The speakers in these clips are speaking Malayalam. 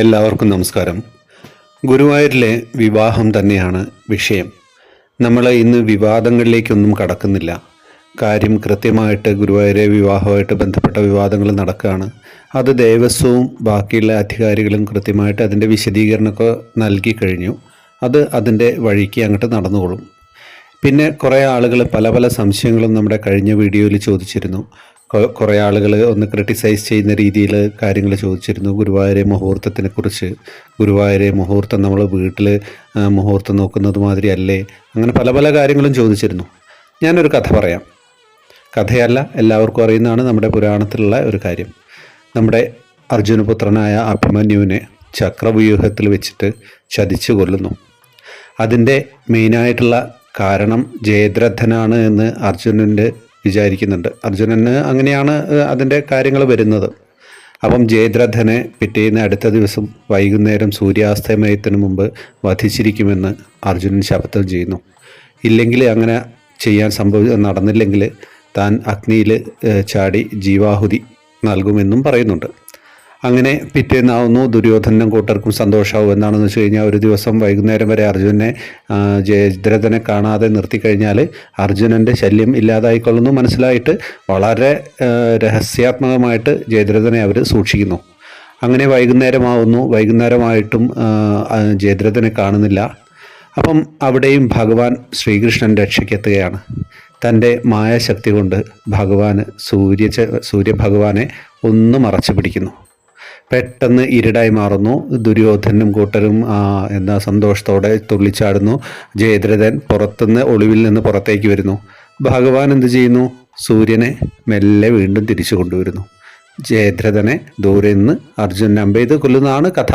എല്ലാവർക്കും നമസ്കാരം. ഗുരുവായൂരിലെ വിവാഹം തന്നെയാണ് വിഷയം. നമ്മൾ ഇന്ന് വിവാദങ്ങളിലേക്കൊന്നും കടക്കുന്നില്ല. കാര്യം കൃത്യമായിട്ട് ഗുരുവായൂരെ വിവാഹമായിട്ട് ബന്ധപ്പെട്ട വിവാദങ്ങൾ നടക്കുകയാണ്. അത് ദേവസ്വവും ബാക്കിയുള്ള അധികാരികളും കൃത്യമായിട്ട് അതിന്റെ വിശദീകരണമൊക്കെ നൽകി കഴിഞ്ഞു. അത് അതിന്റെ വഴിക്ക് അങ്ങോട്ട് നടന്നുകൊള്ളും. പിന്നെ കുറേ ആളുകൾ പല പല സംശയങ്ങളും നമ്മുടെ കഴിഞ്ഞ വീഡിയോയിൽ ചോദിച്ചിരുന്നു. കുറേ ആളുകൾ ഒന്ന് ക്രിട്ടിസൈസ് ചെയ്യുന്ന രീതിയിൽ കാര്യങ്ങൾ ചോദിച്ചിരുന്നു. ഗുരുവായൂരെ മുഹൂർത്തത്തിനെ കുറിച്ച്. ഗുരുവായൂരെ മുഹൂർത്തം നമ്മൾ വീട്ടിൽ മുഹൂർത്തം നോക്കുന്നത് മാതിരി അല്ലേ? അങ്ങനെ പല പല കാര്യങ്ങളും ചോദിച്ചിരുന്നു. ഞാനൊരു കഥ പറയാം. കഥയല്ല എല്ലാവർക്കും അറിയുന്നതാണ് നമ്മുടെ പുരാണത്തിലുള്ള ഒരു കാര്യം. നമ്മുടെ അർജുനപുത്രനായ അഭിമന്യുവിനെ ചക്രവ്യൂഹത്തിൽ വെച്ചിട്ട് ചതിച്ചു കൊല്ലുന്നു. അതിന്റെ മെയിനായിട്ടുള്ള കാരണം ജയദ്രഥനാണ് എന്ന് അർജുനന്റെ വിചാരിക്കുന്നുണ്ട്. അർജുനന് അങ്ങനെയാണ് അതിന്റെ കാര്യങ്ങൾ വരുന്നത്. അപ്പം ജയദ്രഥനെ പിറ്റേന്ന് അടുത്ത ദിവസം വൈകുന്നേരം സൂര്യാസ്തമയത്തിന് മുമ്പ് വധിച്ചിരിക്കുമെന്ന് അർജുനൻ ശപഥം ചെയ്യുന്നു. ഇല്ലെങ്കിൽ അങ്ങനെ ചെയ്യാൻ സംഭവ നടന്നില്ലെങ്കിൽ താൻ അഗ്നിയിൽ ചാടി ജീവാഹുതി നൽകുമെന്നും പറയുന്നുണ്ട്. അങ്ങനെ പിറ്റേന്നാവുന്നു. ദുര്യോധനും കൂട്ടർക്കും സന്തോഷമാവും എന്താണെന്ന് വെച്ച് കഴിഞ്ഞാൽ ഒരു ദിവസം വൈകുന്നേരം വരെ അർജുനെ ജയദ്രഥനെ കാണാതെ നിർത്തിക്കഴിഞ്ഞാൽ അർജുനന്റെ ശല്യം ഇല്ലാതായിക്കൊള്ളുന്നു. മനസ്സിലായിട്ട് വളരെ രഹസ്യാത്മകമായിട്ട് ജയദ്രഥനെ അവർ സൂക്ഷിക്കുന്നു. അങ്ങനെ വൈകുന്നേരമാവുന്നു. വൈകുന്നേരമായിട്ടും ജയദ്രഥനെ കാണുന്നില്ല. അപ്പം അവിടെയും ഭഗവാൻ ശ്രീകൃഷ്ണൻ രക്ഷയ്ക്കെത്തുകയാണ്. തന്റെ മായാശക്തി കൊണ്ട് ഭഗവാന് സൂര്യ സൂര്യഭഗവാനെ ഒന്ന് മറച്ചു പിടിക്കുന്നു. പെട്ടെന്ന് ഇരുടായി മാറുന്നു. ദുര്യോധനും കൂട്ടരും എന്താ സന്തോഷത്തോടെ തുള്ളിച്ചാടുന്നു. ജയദ്രഥൻ പുറത്തുനിന്ന് ഒളിവിൽ നിന്ന് പുറത്തേക്ക് വരുന്നു. ഭഗവാൻ എന്ത് ചെയ്യുന്നു? സൂര്യനെ മെല്ലെ വീണ്ടും തിരിച്ചു കൊണ്ടുവരുന്നു. ജയദ്രഥനെ ദൂരെ നിന്ന് അർജുൻ അമ്പെയ്ത് കൊല്ലുന്നതാണ് കഥ.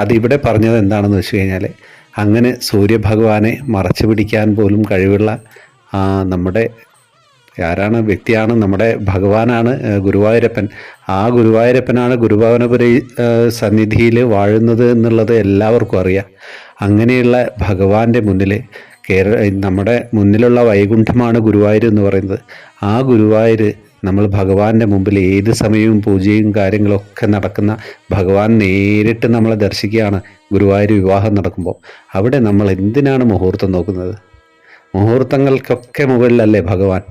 അതിവിടെ പറഞ്ഞത് എന്താണെന്ന് വെച്ച് കഴിഞ്ഞാൽ അങ്ങനെ സൂര്യഭഗവാനെ മറച്ചു പിടിക്കാൻ പോലും കഴിവുള്ള നമ്മുടെ ആരാണ് വ്യക്തിയാണ് നമ്മുടെ ഭഗവാനാണ് ഗുരുവായൂരപ്പൻ. ആ ഗുരുവായൂരപ്പനാണ് ഗുരുഭവനപുരി സന്നിധിയിൽ വാഴുന്നത് എന്നുള്ളത് എല്ലാവർക്കും അറിയാം. അങ്ങനെയുള്ള ഭഗവാന്റെ മുന്നിൽ കേരള നമ്മുടെ മുന്നിലുള്ള വൈകുണ്ഠമാണ് ഗുരുവായൂർ എന്ന് പറയുന്നത്. ആ ഗുരുവായൂർ നമ്മൾ ഭഗവാന്റെ മുമ്പിൽ ഏത് സമയവും പൂജയും കാര്യങ്ങളൊക്കെ നടക്കുന്ന ഭഗവാൻ നേരിട്ട് നമ്മളെ ദർശിക്കുകയാണ് ഗുരുവായൂർ വിവാഹം നടക്കുമ്പോൾ. അവിടെ നമ്മൾ എന്തിനാണ് മുഹൂർത്തം നോക്കുന്നത്? മുഹൂർത്തങ്ങൾക്കൊക്കെ മുകളിലല്ലേ ഭഗവാൻ?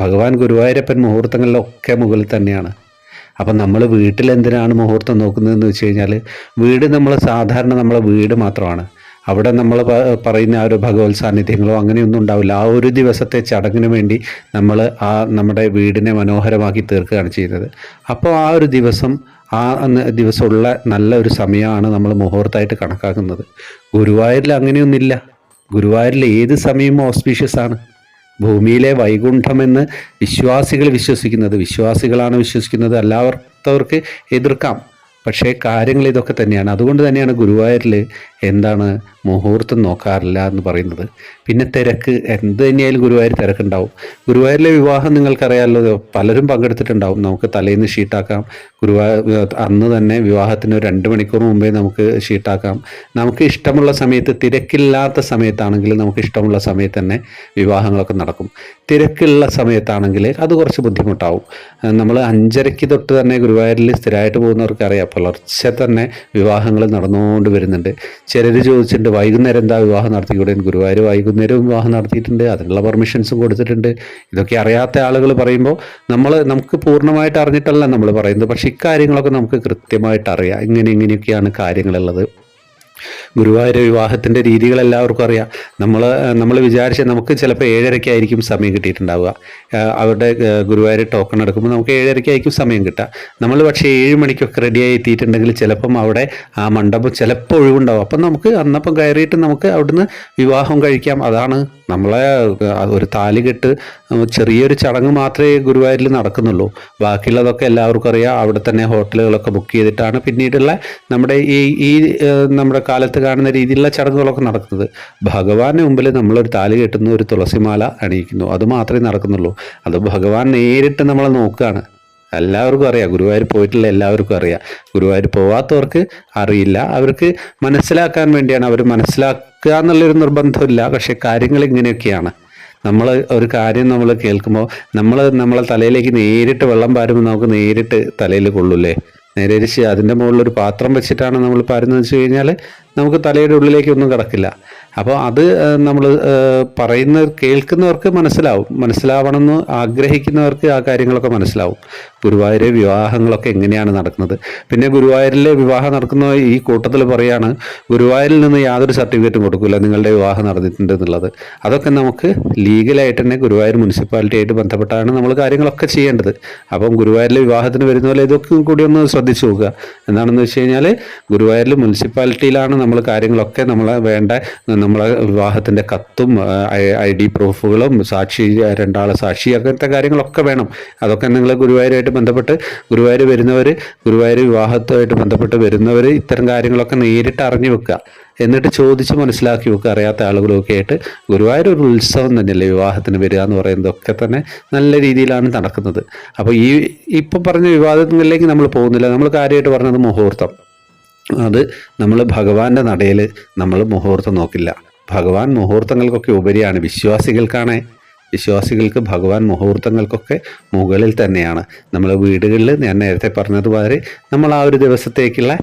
ഭഗവാൻ ഗുരുവായൂരപ്പൻ മുഹൂർത്തങ്ങളിലൊക്കെ മുകളിൽ തന്നെയാണ്. അപ്പം നമ്മൾ വീട്ടിൽ എന്തിനാണ് മുഹൂർത്തം നോക്കുന്നതെന്ന് വെച്ച് കഴിഞ്ഞാൽ വീട് നമ്മൾ സാധാരണ നമ്മളെ വീട് മാത്രമാണ്. അവിടെ നമ്മൾ പറയുന്ന ആ ഒരു ഭഗവത് സാന്നിധ്യങ്ങളോ അങ്ങനെയൊന്നും ഉണ്ടാവില്ല. ആ ഒരു ദിവസത്തെ ചടങ്ങിന് വേണ്ടി നമ്മൾ ആ നമ്മുടെ വീടിനെ മനോഹരമാക്കി തീർക്കുകയാണ് ചെയ്യുന്നത്. അപ്പോൾ ആ ഒരു ദിവസം ആ ദിവസമുള്ള നല്ല ഒരു സമയമാണ് നമ്മൾ മുഹൂർത്തമായിട്ട് കണക്കാക്കുന്നത്. ഗുരുവായൂരിൽ അങ്ങനെയൊന്നുമില്ല. ഗുരുവായൂരിൽ ഏത് സമയവും ഓസ്പീഷ്യസ് ആണ്. ഭൂമിയിലെ വൈകുണ്ഠമെന്ന് വിശ്വാസികൾ വിശ്വസിക്കുന്നത് വിശ്വാസികളാണ് വിശ്വസിക്കുന്നത് അല്ലാത്തവർക്ക് എതിർക്കാം. പക്ഷേ കാര്യങ്ങൾ ഇതൊക്കെ തന്നെയാണ്. അതുകൊണ്ട് തന്നെയാണ് ഗുരുവായൂരിൽ എന്താണ് മുഹൂർത്തം നോക്കാറില്ല എന്ന് പറയുന്നത്. പിന്നെ തിരക്ക് എന്ത് തന്നെയായാലും ഗുരുവായൂർ തിരക്കുണ്ടാവും. ഗുരുവായൂരിലെ വിവാഹം നിങ്ങൾക്കറിയാമല്ലോ പലരും പങ്കെടുത്തിട്ടുണ്ടാവും. നമുക്ക് തലേന്ന് ഷീട്ടാക്കാം. ഗുരുവായൂർ അന്ന് തന്നെ വിവാഹത്തിന് രണ്ട് മണിക്കൂർ മുമ്പേ നമുക്ക് ഷീട്ടാക്കാം. നമുക്ക് ഇഷ്ടമുള്ള സമയത്ത് തിരക്കില്ലാത്ത സമയത്താണെങ്കിൽ നമുക്ക് ഇഷ്ടമുള്ള സമയത്ത് തന്നെ വിവാഹങ്ങളൊക്കെ നടക്കും. തിരക്കുള്ള സമയത്താണെങ്കിൽ അത് കുറച്ച് ബുദ്ധിമുട്ടാവും. നമ്മൾ അഞ്ചരയ്ക്ക് തൊട്ട് തന്നെ ഗുരുവായൂരിൽ സ്ഥിരമായിട്ട് പോകുന്നവർക്കറിയാം പുലർച്ചെ തന്നെ വിവാഹങ്ങൾ നടന്നുകൊണ്ട് വരുന്നുണ്ട്. ചിലർ ചോദിച്ചിട്ടുണ്ട് വൈകുന്നേരം എന്താ വിവാഹം നടത്തിക്കൂടെ? ഗുരുവായൂർ വൈകുന്നേരം വിവാഹം നടത്തിയിട്ടുണ്ട് അതിനുള്ള പെർമിഷൻസും കൊടുത്തിട്ടുണ്ട്. ഇതൊക്കെ അറിയാത്ത ആളുകൾ പറയുമ്പോൾ നമ്മൾ നമുക്ക് പൂർണമായിട്ട് അറിഞ്ഞിട്ടല്ല നമ്മൾ പറയുന്നത്. പക്ഷേ ഇക്കാര്യങ്ങളൊക്കെ നമുക്ക് കൃത്യമായിട്ട് അറിയാം. ഇങ്ങനെ ഇങ്ങനെയൊക്കെയാണ് കാര്യങ്ങളുള്ളത്. ഗുരുവായൂർ വിവാഹത്തിന്റെ രീതികൾ എല്ലാവർക്കും അറിയാം. നമ്മൾ നമ്മൾ വിചാരിച്ച നമുക്ക് ചിലപ്പോൾ ഏഴരയ്ക്കായിരിക്കും സമയം കിട്ടിയിട്ടുണ്ടാവുക. അവരുടെ ഗുരുവായൂർ ടോക്കൺ എടുക്കുമ്പോൾ നമുക്ക് ഏഴരയ്ക്കായിരിക്കും സമയം കിട്ടുക. നമ്മൾ പക്ഷേ ഏഴ് മണിക്കൊക്കെ റെഡിയായി എത്തിയിട്ടുണ്ടെങ്കിൽ ചിലപ്പം അവിടെ ആ മണ്ഡപം ചിലപ്പോൾ ഒഴിവുണ്ടാവും. അപ്പം നമുക്ക് അന്നപ്പം കയറിയിട്ട് നമുക്ക് അവിടുന്ന് വിവാഹം കഴിക്കാം. അതാണ് നമ്മളെ ഒരു താലികെട്ട് കെട്ട് ചെറിയൊരു ചടങ്ങ് മാത്രമേ ഗുരുവായൂരിൽ നടക്കുന്നുള്ളൂ. ബാക്കിയുള്ളതൊക്കെ എല്ലാവർക്കും അറിയാം. അവിടെ തന്നെ ഹോട്ടലുകളൊക്കെ ബുക്ക് ചെയ്തിട്ടാണ് പിന്നീടുള്ള നമ്മുടെ ഈ ഈ നമ്മുടെ കാലത്ത് കാണുന്ന രീതിയിലുള്ള ചടങ്ങുകളൊക്കെ നടക്കുന്നത്. ഭഗവാന്റെ മുമ്പിൽ നമ്മളൊരു താലി കെട്ടുന്നു ഒരു തുളസിമാല അണിയിക്കുന്നു. അത് മാത്രമേ നടക്കുന്നുള്ളൂ. അത് ഭഗവാൻ നേരിട്ട് നമ്മൾ നോക്കുകയാണ്. എല്ലാവർക്കും അറിയാം. ഗുരുവായൂർ പോയിട്ടുള്ള എല്ലാവർക്കും അറിയാം. ഗുരുവായൂർ പോവാത്തവർക്ക് അറിയില്ല. അവർക്ക് മനസ്സിലാക്കാൻ വേണ്ടിയാണ്. അവർ മനസ്സിലാക്കുക എന്നുള്ളൊരു നിർബന്ധമില്ല. പക്ഷേ കാര്യങ്ങൾ ഇങ്ങനെയൊക്കെയാണ്. നമ്മൾ ഒരു കാര്യം നമ്മൾ കേൾക്കുമ്പോൾ നമ്മൾ നമ്മളെ തലയിലേക്ക് നേരിട്ട് വെള്ളം പാരുമ്പോൾ നമുക്ക് നേരിട്ട് തലയിൽ കൊള്ളൂല്ലേ? നേരെ അതിന്റെ മുകളിൽ ഒരു പാത്രം വെച്ചിട്ടാണ് നമ്മൾ പാരുന്നത് വെച്ച് കഴിഞ്ഞാൽ നമുക്ക് തലയുടെ ഉള്ളിലേക്കൊന്നും കിടക്കില്ല. അപ്പോൾ അത് നമ്മൾ പറയുന്ന കേൾക്കുന്നവർക്ക് മനസ്സിലാവും. മനസ്സിലാവണമെന്ന് ആഗ്രഹിക്കുന്നവർക്ക് ആ കാര്യങ്ങളൊക്കെ മനസ്സിലാവും. ഗുരുവായൂരെ വിവാഹങ്ങളൊക്കെ എങ്ങനെയാണ് നടക്കുന്നത്? പിന്നെ ഗുരുവായൂരിലെ വിവാഹം നടക്കുന്ന ഈ കൂട്ടത്തിൽ പറയാണ് ഗുരുവായൂരിൽ നിന്ന് യാതൊരു സർട്ടിഫിക്കറ്റും കൊടുക്കില്ല നിങ്ങളുടെ വിവാഹം നടന്നിട്ടുണ്ട് എന്നുള്ളത് അതൊക്കെ നമുക്ക് ലീഗലായിട്ട് തന്നെ ഗുരുവായൂർ മുനിസിപ്പാലിറ്റി ആയിട്ട് ബന്ധപ്പെട്ടാണ് നമ്മൾ കാര്യങ്ങളൊക്കെ ചെയ്യേണ്ടത്. അപ്പം ഗുരുവായൂരിലെ വിവാഹത്തിന് വരുന്ന പോലെ ഇതൊക്കെ കൂടി ഒന്ന് ശ്രദ്ധിച്ചു നോക്കുക. എന്താണെന്ന് വെച്ച് കഴിഞ്ഞാൽ ഗുരുവായൂരിൽ മുനിസിപ്പാലിറ്റിയിലാണ് നമ്മൾ കാര്യങ്ങളൊക്കെ നമ്മൾ വേണ്ട നമ്മളെ വിവാഹത്തിന്റെ കത്തും ഐ ഡി പ്രൂഫുകളും സാക്ഷി രണ്ടാളെ സാക്ഷി അങ്ങനത്തെ കാര്യങ്ങളൊക്കെ വേണം. അതൊക്കെ നിങ്ങൾ ഗുരുവായൂരുമായിട്ട് ബന്ധപ്പെട്ട് ഗുരുവായൂർ വരുന്നവർ ഗുരുവായൂർ വിവാഹത്തുമായിട്ട് ബന്ധപ്പെട്ട് വരുന്നവർ ഇത്തരം കാര്യങ്ങളൊക്കെ നേരിട്ട് അറിഞ്ഞു വെക്കുക. എന്നിട്ട് ചോദിച്ച് മനസ്സിലാക്കി വെക്കുക. അറിയാത്ത ആളുകളൊക്കെ ആയിട്ട് ഗുരുവായൂർ ഒരു ഉത്സവം തന്നെയല്ലേ വിവാഹത്തിന് വരിക എന്ന് പറയുന്നതൊക്കെ തന്നെ നല്ല രീതിയിലാണ് നടക്കുന്നത്. അപ്പോൾ ഈ ഇപ്പം പറഞ്ഞ വിവാദങ്ങളിലേക്ക് നമ്മൾ പോകുന്നില്ല. നമ്മൾ കാര്യമായിട്ട് പറഞ്ഞത് മുഹൂർത്തം. അത് നമ്മൾ ഭഗവാന്റെ നടയിൽ നമ്മൾ മുഹൂർത്തം നോക്കില്ല. ഭഗവാൻ മുഹൂർത്തങ്ങൾക്കൊക്കെ ഉപരിയാണ് വിശ്വാസികൾക്കാണ്. വിശ്വാസികൾക്ക് ഭഗവാൻ മുഹൂർത്തങ്ങൾക്കൊക്കെ മുകളിൽ തന്നെയാണ്. നമ്മൾ വീടുകളിൽ ഞാൻ നേരത്തെ പറഞ്ഞതുപോലെ നമ്മൾ ആ ഒരു ദിവസത്തേക്കുള്ള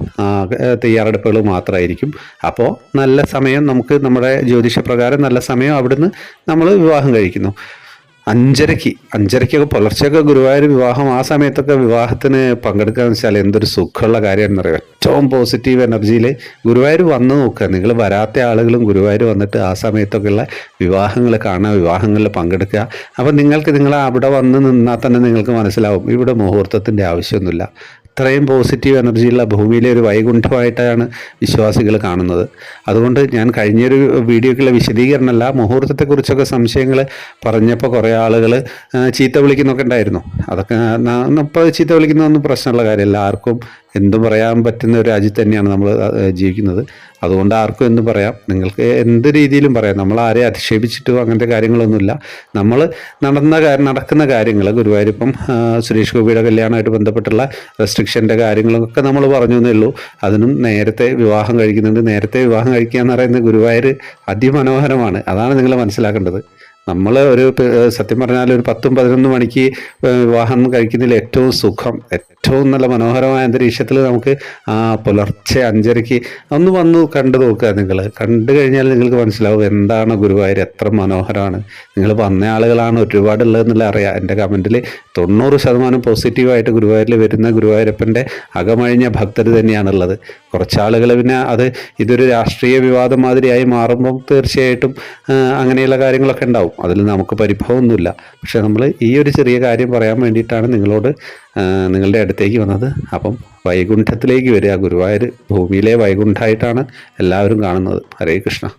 തയ്യാറെടുപ്പുകൾ മാത്രമായിരിക്കും അപ്പോൾ നല്ല സമയം നമുക്ക് നമ്മുടെ ജ്യോതിഷപ്രകാരം നല്ല സമയം അവിടുന്ന് നമ്മൾ വിവാഹം കഴിക്കുന്നു. അഞ്ചരയ്ക്ക് അഞ്ചരയ്ക്കൊക്കെ പുലർച്ചെയൊക്കെ ഗുരുവായൂർ വിവാഹം ആ സമയത്തൊക്കെ വിവാഹത്തിന് പങ്കെടുക്കുക എന്ന് വെച്ചാൽ എന്തൊരു സുഖമുള്ള കാര്യമാണെന്ന് അറിയാം ഏറ്റവും പോസിറ്റീവ് എനർജിയിൽ ഗുരുവായൂർ വന്ന് നോക്കുക നിങ്ങൾ വരാത്ത ആളുകളും ഗുരുവായൂർ വന്നിട്ട് ആ സമയത്തൊക്കെയുള്ള വിവാഹങ്ങൾ കാണുക വിവാഹങ്ങളിൽ പങ്കെടുക്കുക. അപ്പോൾ നിങ്ങൾക്ക് നിങ്ങൾ അവിടെ വന്ന് നിന്നാൽ തന്നെ നിങ്ങൾക്ക് മനസ്സിലാവും. ഇവിടെ മുഹൂർത്തത്തിന്റെ ആവശ്യമൊന്നുമില്ല. ഇത്രയും പോസിറ്റീവ് എനർജിയുള്ള ഭൂമിയിലെ ഒരു വൈകുണ്ഠമായിട്ടാണ് വിശ്വാസികൾ കാണുന്നത്. അതുകൊണ്ട് ഞാൻ കഴിഞ്ഞൊരു വീഡിയോക്കുള്ള വിശദീകരണമല്ല മുഹൂർത്തത്തെക്കുറിച്ചൊക്കെ സംശയങ്ങൾ പറഞ്ഞപ്പോൾ കുറേ ആളുകൾ ചീത്ത വിളിക്കുന്നൊക്കെ ഉണ്ടായിരുന്നു. അതൊക്കെ ഇപ്പോൾ ചീത്ത വിളിക്കുന്നതൊന്നും പ്രശ്നമുള്ള കാര്യമല്ല. ആർക്കും എന്തും പറയാൻ പറ്റുന്ന ഒരു രാജ്യത്ത് തന്നെയാണ് നമ്മൾ ജീവിക്കുന്നത്. അതുകൊണ്ട് ആർക്കും എന്ന് പറയാം. നിങ്ങൾക്ക് എന്ത് രീതിയിലും പറയാം. നമ്മൾ ആരെ അധിക്ഷേപിച്ചിട്ടോ അങ്ങനത്തെ കാര്യങ്ങളൊന്നുമില്ല. നമ്മൾ നടന്ന നടക്കുന്ന കാര്യങ്ങൾ ഗുരുവായൂരിപ്പം സുരേഷ് ഗോപിയുടെ കല്യാണമായിട്ട് ബന്ധപ്പെട്ടുള്ള റെസ്ട്രിക്ഷന്റെ കാര്യങ്ങളൊക്കെ നമ്മൾ പറഞ്ഞു എന്നേ ഉള്ളൂ. അതിനും നേരത്തെ വിവാഹം കഴിക്കുന്നുണ്ട്. നേരത്തെ വിവാഹം കഴിക്കുക എന്ന് പറയുന്നത് ഗുരുവായൂർ അതിമനോഹരമാണ്. അതാണ് നിങ്ങൾ മനസ്സിലാക്കേണ്ടത്. നമ്മൾ ഒരു സത്യം പറഞ്ഞാൽ ഒരു പത്തും പതിനൊന്ന് മണിക്ക് വിവാഹം കഴിക്കുന്നതിൽ ഏറ്റവും സുഖം ഏറ്റവും നല്ല മനോഹരമായ അന്തരീക്ഷത്തിൽ നമുക്ക് ആ പുലർച്ചെ അഞ്ചരയ്ക്ക് ഒന്ന് വന്ന് കണ്ടു നോക്കുക നിങ്ങൾ കണ്ടു കഴിഞ്ഞാൽ നിങ്ങൾക്ക് മനസ്സിലാവും എന്താണ് ഗുരുവായൂർ എത്ര മനോഹരമാണ്. നിങ്ങൾ വന്ന ആളുകളാണ് ഒരുപാടുള്ളതെന്നുള്ള അറിയാം. എന്റെ കമന്റിൽ തൊണ്ണൂറ് ശതമാനം പോസിറ്റീവായിട്ട് ഗുരുവായൂരിൽ വരുന്ന ഗുരുവായൂരപ്പന്റെ അകമഴിഞ്ഞ ഭക്തർ തന്നെയാണുള്ളത്. കുറച്ചാളുകൾ പിന്നെ അത് ഇതൊരു രാഷ്ട്രീയ വിവാദം മാതിരിയായി മാറുമ്പം തീർച്ചയായിട്ടും അങ്ങനെയുള്ള കാര്യങ്ങളൊക്കെ ഉണ്ടാവും. അതിൽ നമുക്ക് പരിഭവമൊന്നുമില്ല. പക്ഷേ നമ്മൾ ഈ ഒരു ചെറിയ കാര്യം പറയാൻ വേണ്ടിയിട്ടാണ് നിങ്ങളോട് നിങ്ങളുടെ അടുത്തേക്ക് വന്നത്. അപ്പം വൈകുണ്ഠത്തിലേക്ക് വരിക. ഗുരുവായൂർ ഭൂമിയിലെ വൈകുണ്ഠമായിട്ടാണ് എല്ലാവരും കാണുന്നത്. ഹരേ കൃഷ്ണ.